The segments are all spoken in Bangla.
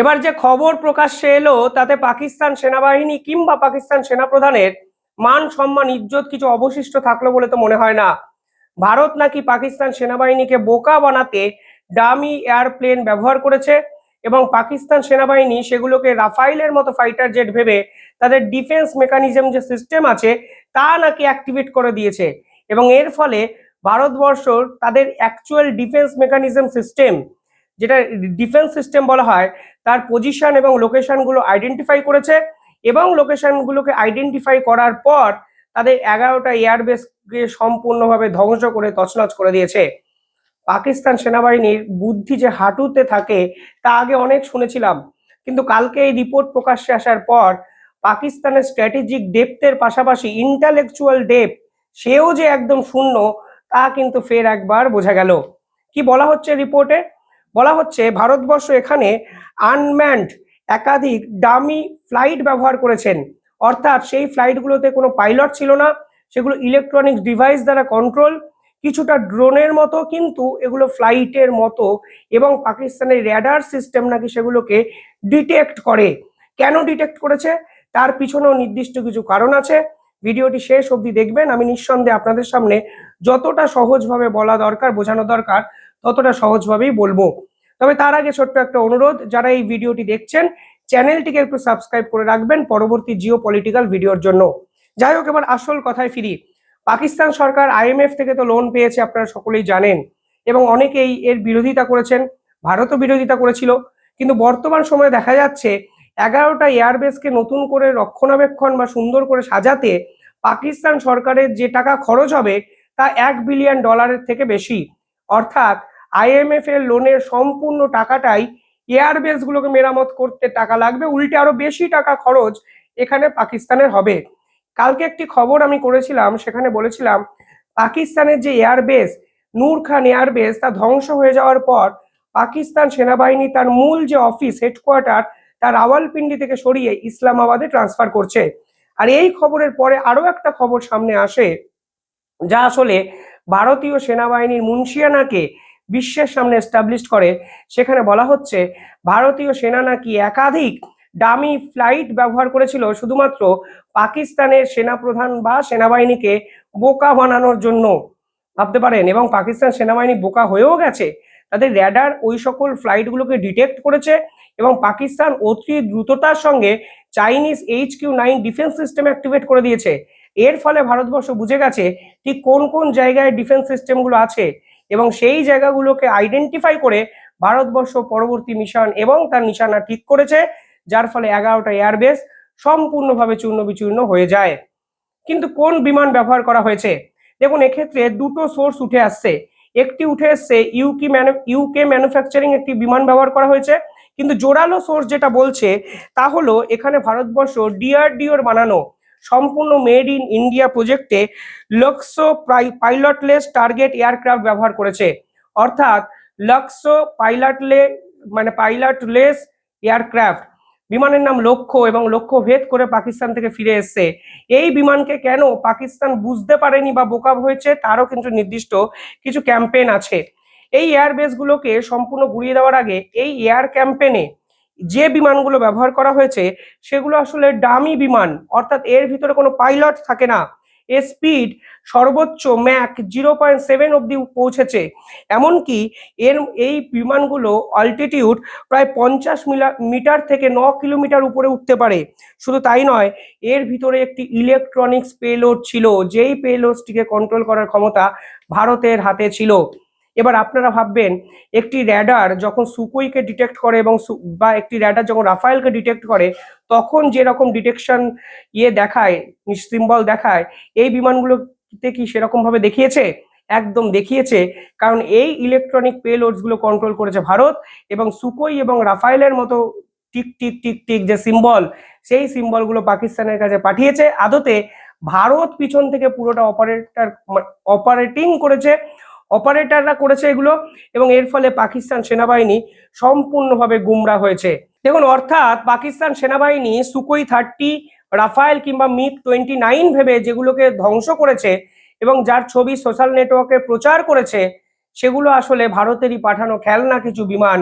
এবার যে খবর প্রকাশ্যে এলো, তাতে পাকিস্তান সেনাবাহিনী কিংবা পাকিস্তান সেনাপ্রধানের মান, সম্মান, ইজ্জত কিছু অবশিষ্ট থাকল বলে তো মনে হয় না। ভারত নাকি পাকিস্তান সেনাবাহিনীকে বোকা বানাতে ডামি এয়ারপ্লেন ব্যবহার করেছে এবং পাকিস্তান সেনাবাহিনী সেগুলোকে রাফাইলের মতো ফাইটার জেট ভেবে তাদের ডিফেন্স মেকানিজম যে সিস্টেম আছে, তা নাকি অ্যাক্টিভেট করে দিয়েছে। এবং এর ফলে ভারতবর্ষ তাদের অ্যাকচুয়াল ডিফেন্স মেকানিজম সিস্টেম যেটা ডিফেন্স সিস্টেম বলা হয় তার পজিশন এবং লোকেশনগুলো আইডেন্টিফাই করেছে এবং লোকেশনগুলোকে আইডেন্টিফাই করার পর তাদের এগারোটা এয়ারবেসকে সম্পূর্ণভাবে ধ্বংস করে, তছনছ করে দিয়েছে। পাকিস্তান সেনাবাহিনীর বুদ্ধি যে হাঁটুতে থাকে, তা আগে অনেক শুনেছিলাম। কিন্তু কালকে এই রিপোর্ট প্রকাশ্যে আসার পর পাকিস্তানের স্ট্র্যাটেজিক ডেপথের পাশাপাশি ইন্টালেকচুয়াল ডেপ সেও যে একদম শূন্য, তা কিন্তু ফের একবার বোঝা গেল। কি বলা হচ্ছে রিপোর্টে বলা হচ্ছে ভারতবর্ষ এখানে আনম্যান্ড একাধিক ডামি ফ্লাইট ব্যবহার করেছেন। অর্থাৎ সেই ফ্লাইটগুলোতে কোনো পাইলট ছিল না, সেগুলো ইলেকট্রনিক ডিভাইস দ্বারা কন্ট্রোল কিছুটা ড্রোনের মতো, কিন্তু এগুলো ফ্লাইটের মতো এবং পাকিস্তানের র্যাডার সিস্টেম নাকি সেগুলোকে ডিটেক্ট করে। কেন ডিটেক্ট করেছে? তার পিছনেও নির্দিষ্ট কিছু কারণ আছে। ভিডিওটি শেষ অবধি দেখবেন। আমি নিঃসন্দেহে আপনাদের সামনে যতটা সহজভাবে বলা দরকার, বোঝানো দরকার, ততটা সহজভাবেই বলব। তবে তার আগে ছোট্ট একটা অনুরোধ, যারা এই ভিডিওটি দেখছেন, চ্যানেলটিকে একটু সাবস্ক্রাইব করে রাখবেন পরবর্তী জিও পলিটিক্যাল ভিডিওর জন্য। যাই হোক, এবার আসল কথায় ফিরি। পাকিস্তান সরকার, আইএমএফ থেকে তো লোন পেয়েছে, আপনারা সকলেই জানেন। এবং অনেকেই এর বিরোধিতা করেছেন, ভারতও বিরোধিতা করেছিল। কিন্তু বর্তমান সময়ে দেখা যাচ্ছে, এগারোটা এয়ারবেসকে নতুন করে রক্ষণাবেক্ষণ বা সুন্দর করে সাজাতে পাকিস্তান সরকারের যে টাকা খরচ হবে, তা এক বিলিয়ন ডলারের থেকে বেশি। অর্থাৎ আইএমএফ এর লোনের সম্পূর্ণ টাকাটাই এয়ারবেস গুলোকে মেরামত করতে টাকা লাগবে। উল্টে আরও বেশি টাকা খরচ এখানে পাকিস্তানের হবে। কালকে একটি খবর আমি করেছিলাম, সেখানে বলেছিলাম, পাকিস্তানের যে এয়ারবেস নূর খান এয়ারবেস তা ধ্বংস হয়ে যাওয়ার পর পাকিস্তান সেনাবাহিনী তার মূল যে অফিস হেডকোয়ার্টার তা রাওয়ালপিন্ডি থেকে সরিয়ে ইসলামাবাদে ট্রান্সফার করছে। আর এই খবরের পরে আরও একটা খবর সামনে আসে, যা আসলে ভারতীয় সেনাবাহিনীর মুন্সিয়ানাকে বিশ্বের সামনে এস্টাবলিশ করে, সেখানে বলা হচ্ছে ভারতীয় সেনা নাকি একাধিক ডামি ফ্লাইট ব্যবহার করেছিল, শুধুমাত্র পাকিস্তানের সেনাপ্রধান বা সেনাবাহিনীকে বোকা বানানোর জন্য। ভাবতে পারেন, এবং পাকিস্তান সেনাবাহিনী বোকা হয়েও গেছে। তাদের র্যাডার ওই সকল ফ্লাইটগুলোকে ডিটেক্ট করেছে, এবং পাকিস্তান অতি দ্রুততার সঙ্গে Chinese H Q nine defence system activate করে দিয়েছে। এর ফলে ভারতবর্ষ বুঝে গেছে, ঠিক কোন কোন জায়গায় ডিফেন্স সিস্টেমগুলো আছে। এবং সেই জায়গাগুলোকে আইডেন্টিফাই করে ভারতবর্ষ পরবর্তী মিশন এবং তার নিশানা ঠিক করেছে, যার ফলে এগারোটা এয়ারবেস সম্পূর্ণভাবে চূর্ণ বিচূর্ণ হয়ে যায়। কিন্তু কোন বিমান ব্যবহার করা হয়েছে? দেখুন, এক্ষেত্রে দুটো সোর্স উঠে আসছে। একটি উঠে এসছে ইউকি ইউকে ম্যানুফ্যাকচারিং একটি বিমান ব্যবহার করা হয়েছে। কিন্তু জোরালো সোর্স যেটা বলছে, তা হলো এখানে ভারতবর্ষ ডিআরডিওর বানানো। সম্পূর্ণ মেড ইন ইন্ডিয়া প্রজেক্টে লক্সো পাইলটলেস টার্গেট এয়ারক্রাফট ব্যবহার করেছে। অর্থাৎ লক্সো পাইলটলে মানে পাইলটলেস এয়ারক্রাফট। বিমানের নাম লক্ষ্য এবং লক্ষ্য ভেদ করে পাকিস্তান থেকে ফিরে এসছে। এই বিমানকে কেন পাকিস্তান বুঝতে পারেনি বা বোকা হয়েছে তারও কিন্তু নির্দিষ্ট কিছু ক্যাম্পেইন আছে। এই এয়ারবেসগুলোকে সম্পূর্ণ ঘুরিয়ে দেওয়ার আগে এই এয়ার ক্যাম্পেনে যে বিমানগুলো ব্যবহার করা হয়েছে, সেগুলো আসলে ডামি বিমান। অর্থাৎ এর ভিতরে কোনো পাইলট থাকে না। এর স্পিড সর্বোচ্চ ম্যাক জিরো পয়েন্ট সেভেন অব্দি পৌঁছেছে। এমনকি এর, এই বিমানগুলো অল্টিটিউড প্রায় পঞ্চাশ মিটার থেকে ন কিলোমিটার উপরে উঠতে পারে। শুধু তাই নয়, এর ভিতরে একটি ইলেকট্রনিক্স পেলোড ছিল, যেই পেলোডটিকে কন্ট্রোল করার ক্ষমতা ভারতের হাতে ছিল। এবার আপনারা ভাববেন, একটি র্যাডার যখন সুকোইকে ডিটেক্ট করে এবং বা একটি র্যাডার যখন রাফায়েলকে ডিটেক্ট করে, তখন যেরকম ডিটেকশন ইয়ে দেখায় সিম্বল দেখায়, এই বিমানগুলোতে কি সেরকম ভাবে দেখিয়েছে? একদম দেখিয়েছে, কারণ এই ইলেকট্রনিক পেলোডসগুলো কন্ট্রোল করেছে ভারত এবং সুকোই এবং রাফায়েলের মতো টিক টিক টিক টিক যে সিম্বল সেই সিম্বলগুলো পাকিস্তানের কাছে পাঠিয়েছে। আদতে ভারত পিছন থেকে পুরোটা অপারেটর অপারেটিং করেছে। অপারেটররা করেছে এগুলো এবং এর ফলে পাকিস্তান সেনাবাহিনী সম্পূর্ণভাবে গুমরা হয়েছে। দেখুন, অর্থাৎ পাকিস্তান সেনাবাহিনী সুকোই থার্টি, রাফায়েল কিংবা মিগ টোয়েন্টি নাইন ভেবে যেগুলোকে ধ্বংস করেছে এবং যার ছবি সোশ্যাল নেটওয়ার্কে প্রচার করেছে, সেগুলো আসলে ভারতেরই পাঠানো খেলনা কিছু বিমান,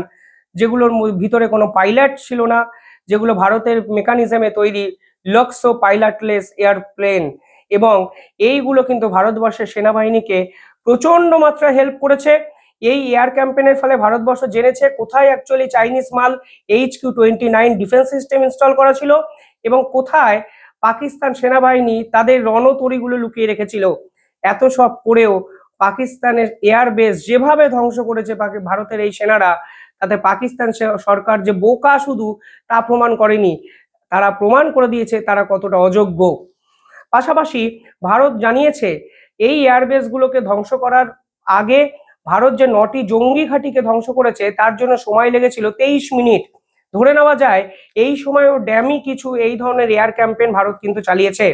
যেগুলোর ভিতরে কোনো পাইলট ছিল না, যেগুলো ভারতের মেকানিজমে তৈরি লক্সো পাইলটলেস এয়ারপ্লেন এবং এইগুলো কিন্তু ভারতবর্ষের সেনাবাহিনীকে প্রচণ্ড মাত্রায় হেল্প করেছে। এই এয়ার ক্যাম্পেনের ফলে ভারতবর্ষ জেনেছে কোথায় অ্যাকচুয়ালি চাইনিজ মাল H Q twenty nine defence system install করা ছিল এবং কোথায় পাকিস্তান সেনাবাহিনী তাদের রণতরীগুলো লুকিয়ে রেখেছিল। এত সব করেও পাকিস্তানের এয়ার বেস যেভাবে ধ্বংস করেছে ভারতের এই সেনারা, তাতে পাকিস্তান সরকার যে বোকা শুধু তা প্রমাণ করেনি। তারা প্রমাণ করে দিয়েছে তারা কতটা অযোগ্য। পাশাপাশি ভারত জানিয়েছে এই এয়ারবেস গুলোকে ধ্বংস করার আগে ভারত যে নটি জঙ্গি ঘাঁটিকে ধ্বংস করেছে, তার জন্য সময় লেগেছিল তেইশ মিনিট। ধরে নেওয়া যায়, এই সময়ও ড্যামি কিছু এই ধরনের এয়ার ক্যাম্পেন ভারত কিন্তু চালিয়েছে।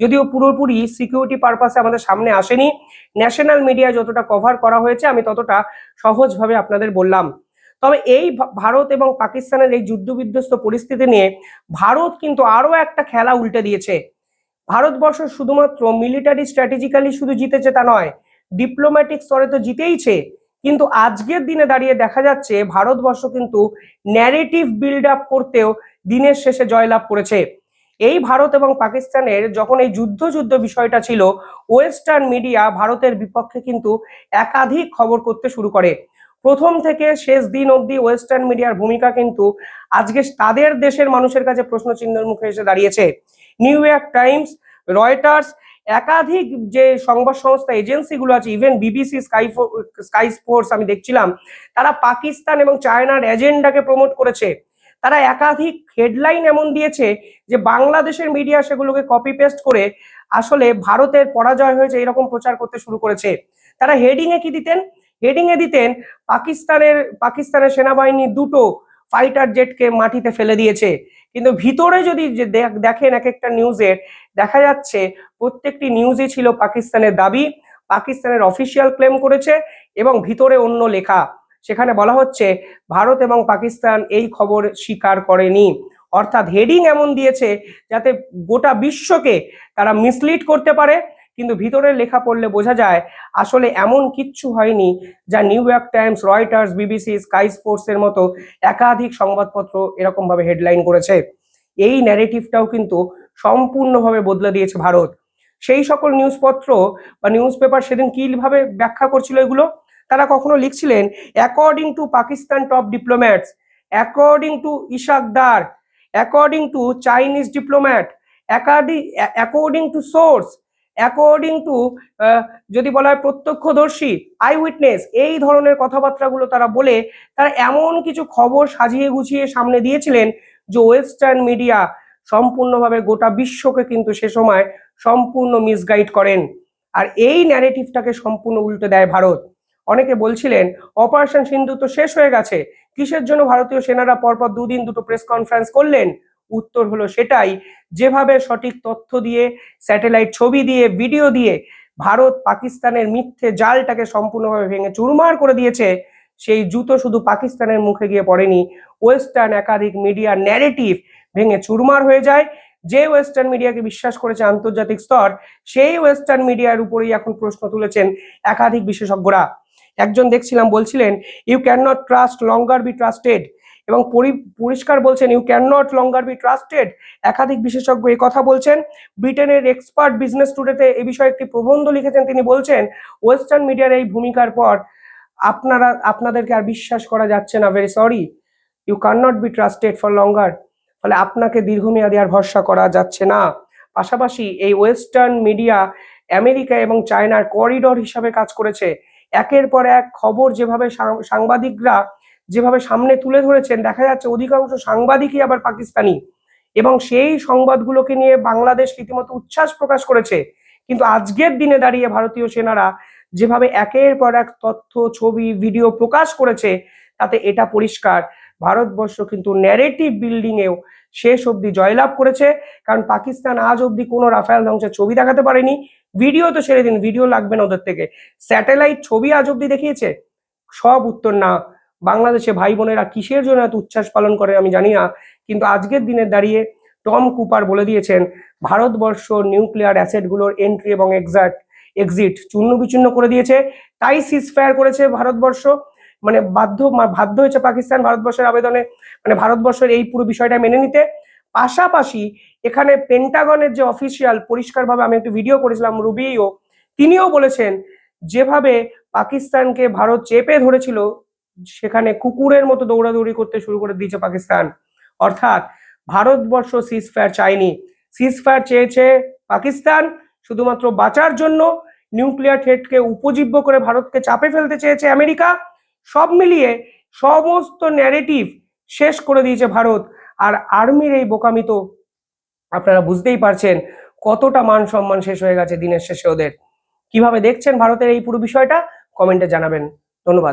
যদিও পুরোপুরি সিকিউরিটি পারপাসে আমাদের সামনে আসেনি ন্যাশনাল মিডিয়া যতটা কভার করা হয়েছে, আমি ততটা সহজভাবে আপনাদের বললাম। তবে এই ভারত এবং পাকিস্তানের এই যুদ্ধ বিধ্বস্ত পরিস্থিতি নিয়ে ভারত কিন্তু আরও একটা খেলা উল্টে দিয়েছে। ভারতবর্ষ শুধুমাত্র মিলিটারি স্ট্র্যাটেজিক্যালি শুধু জিতেছে তা নয় ডিপ্লোম্যাটিক স্তরে তো জিতেইছে, কিন্তু আজকের দিনে দাঁড়িয়ে দেখা যাচ্ছে ভারতবর্ষ কিন্তু ন্যারেটিভ বিল্ড আপ করতেও দিনের শেষে জয়লাভ করেছে। এই ভারত এবং পাকিস্তানের যখন এই যুদ্ধ যুদ্ধ বিষয়টা ছিল ওয়েস্টার্ন মিডিয়া ভারতের বিপক্ষে কিন্তু একাধিক খবর করতে শুরু করে। প্রথম থেকে শেষ দিন অবধি ওয়েস্টার্ন মিডিয়ার ভূমিকা কিন্তু আজকে তাদের দেশের মানুষের কাছে প্রশ্ন চিহ্নের মুখে এসে দাঁড়িয়েছে। নিউ ইয়র্ক টাইমস রয়টার্স একাধিক যে সংবাদ সংস্থা এজেন্সিগুলো আছে even BBC Sky Sky Sports আমি দেখছিলাম, তারা পাকিস্তান এবং চায়নার এজেন্ডাকে প্রমোট করেছে। তারা একাধিক হেডলাইন এমন দিয়েছে যে বাংলাদেশের মিডিয়া সেগুলোকে কপি পেস্ট করে আসলে ভারতের পরাজয় হয়েছে এরকম প্রচার করতে শুরু করেছে। তারা হেডিংয়ে কি দিতেন? হেডিংয়ে দিতেন পাকিস্তানের পাকিস্তানের সেনাবাহিনী দুটো ফাইটার জেটকে মাটিতে ফেলে দিয়েছে। কিন্তু ভিতরে যদি দেখেন এক একটা নিউজে দেখা যাচ্ছে প্রত্যেকটি নিউজই ছিল পাকিস্তানের দাবি, পাকিস্তানের অফিসিয়াল ক্লেম করেছে এবং ভিতরে অন্য লেখা। সেখানে বলা হচ্ছে, ভারত এবং পাকিস্তান এই খবর স্বীকার করেনি। অর্থাৎ হেডিং এমন দিয়েছে যাতে গোটা বিশ্বকে তারা মিসলিড করতে পারে। কিন্তু ভিতরের লেখা পড়লে বোঝা যায় আসলে এমন কিচ্ছু হয়নি যা New York Times, Reuters, BBC, Sky Sports এর মতো একাধিক সংবাদপত্র এরকম ভাবে হেডলাইন করেছে। এই ন্যারেটিভটাও কিন্তু সম্পূর্ণভাবে বদলে দিয়েছে ভারত। সেই সকল নিউজপত্র বা নিউজ পেপার সেদিন কীভাবে ব্যাখ্যা করছিল এগুলো? তারা কখনো লিখছিলেন according to Pakistan top diplomats according two Ishaq Dar according to Chinese diplomat according to source according to যদি বলা হয় প্রত্যক্ষদর্শী আই উইটনেস এই ধরনের কথাবার্তাগুলো তারা বলে, তারা এমন কিছু খবর সাজিয়ে গুছিয়ে সামনে দিয়েছিলেন যে ওয়েস্টার্ন মিডিয়া সম্পূর্ণভাবে গোটা বিশ্বকে কিন্তু সে সময় সম্পূর্ণ মিসগাইড করেন। আর এই ন্যারেটিভটাকে সম্পূর্ণ উল্টে দেয় ভারত। অনেকে বলছিলেন অপারেশন সিন্ধু তো শেষ হয়ে গেছে। কিসের জন্য ভারতীয় সেনারা পরপর দুদিন দুটো প্রেস কনফারেন্স করলেন? উত্তর হলো সেটাই। যেভাবে সঠিক তথ্য দিয়ে, স্যাটেলাইট ছবি দিয়ে, ভিডিও দিয়ে ভারত পাকিস্তানের মিথ্যে জালটাকে সম্পূর্ণভাবে ভেঙে চুরমার করে দিয়েছে, সেই জুতো শুধু পাকিস্তানের মুখে গিয়ে পড়েনি, ওয়েস্টার্ন একাধিক মিডিয়া ন্যারেটিভ ভেঙে চুরমার হয়ে যায়। যে ওয়েস্টার্ন মিডিয়াকে বিশ্বাস করেছে আন্তর্জাতিক স্তর, সেই ওয়েস্টার্ন মিডিয়ার উপরেই এখন প্রশ্ন তুলেছেন একাধিক বিশেষজ্ঞরা। একজন দেখছিলাম বলছিলেন you can not trust longer be trusted এবং পরি- পরিষ্কার বলছেন you can not longer be trusted একাধিক বিশেষজ্ঞ এই কথা বলছেন। ব্রিটেনের এক্সপার্ট বিজনেস টুডেতে এ বিষয়ে একটি প্রবন্ধ লিখেছেন। তিনি বলছেন ওয়েস্টার্ন মিডিয়ার এই ভূমিকার পর আপনারা, আপনাদেরকে আর বিশ্বাস করা যাচ্ছে না। Very sorry you can not be trusted for longer ফলে আপনাকে দীর্ঘমেয়াদী আর ভরসা করা যাচ্ছে না। পাশাপাশি এই ওয়েস্টার্ন মিডিয়া আমেরিকা এবং চায়নার করিডর হিসাবে কাজ করেছে। একের পর এক খবর যেভাবে সাংবাদিকরা যেভাবে সামনে তুলে ধরেছেন, দেখা যাচ্ছে অধিকাংশ সাংবাদিকই আবার পাকিস্তানি। এবং সেই সংবাদগুলোকে নিয়ে বাংলাদেশ রীতিমতো উচ্ছ্বাস প্রকাশ করেছে। কিন্তু আজকের দিনে দাঁড়িয়ে ভারতীয় সেনারা যেভাবে একের পর এক তথ্য, ছবি, ভিডিও প্রকাশ করেছে, তাতে এটা পরিষ্কার। ভারতবর্ষ কিন্তু ন্যারেটিভ বিল্ডিং এও শেষ অবধি জয়লাভ করেছে। কারণ পাকিস্তান আজ অবধি কোনো রাফেল ধ্বংসের ছবি দেখাতে পারেনি। ভিডিও তো ছেড়ে দিন, ভিডিও লাগবে না ওদের থেকে। স্যাটেলাইট ছবি আজ অবধি দেখিয়েছে? সব উত্তর না। বাংলাদেশে ভাই বোনেরা কিসের জন্য এত উচ্ছ্বাস পালন করে আমি জানি না, কিন্তু আজকের দিনে দাঁড়িয়ে টম কুপার বলে দিয়েছেন, ভারতবর্ষ নিউক্লিয়ার অ্যাসেটগুলোর এন্ট্রি এবং এক্সাক্ট এক্সিট চূর্ণ বিচূর্ণ করে দিয়েছে, তাই সিজফায়ার করেছে ভারতবর্ষ। মানে বাধ্য বাধ্য হয়েছে পাকিস্তান ভারতবর্ষের আবেদনে মানে ভারতবর্ষের এই পুরো বিষয়টা মেনে নিতে। পাশাপাশি এখানে পেন্টাগনের যে অফিসিয়াল পরিষ্কারভাবে আমি একটু ভিডিও করেছিলাম রুবিও তিনিও বলেছেন, যেভাবে পাকিস্তানকে ভারত চেপে ধরেছিল সেখানে কুকুরের মতো দৌড়াদৌড়ি করতে শুরু করে দিয়েছে পাকিস্তান। অর্থাৎ ভারতবর্ষ সিজ ফায়ার চায়নি। সিজ ফায়ার চেয়েছে পাকিস্তান, শুধুমাত্র বাঁচার জন্য নিউক্লিয়ার থ্রেটকে উপজীব্য করে ভারতকে চাপে ফেলতে চেয়েছে আমেরিকা। সব মিলিয়ে সমস্ত ন্যারেটিভ শেষ করে দিয়েছে ভারত। আর আর্মির এই বোকামি তো আপনারা বুঝতেই পারছেন কতটা মান সম্মান শেষ হয়ে গেছে দিনের শেষে ওদের। কীভাবে দেখছেন ভারতের এই পুরো বিষয়টা? কমেন্টে জানাবেন। ধন্যবাদ।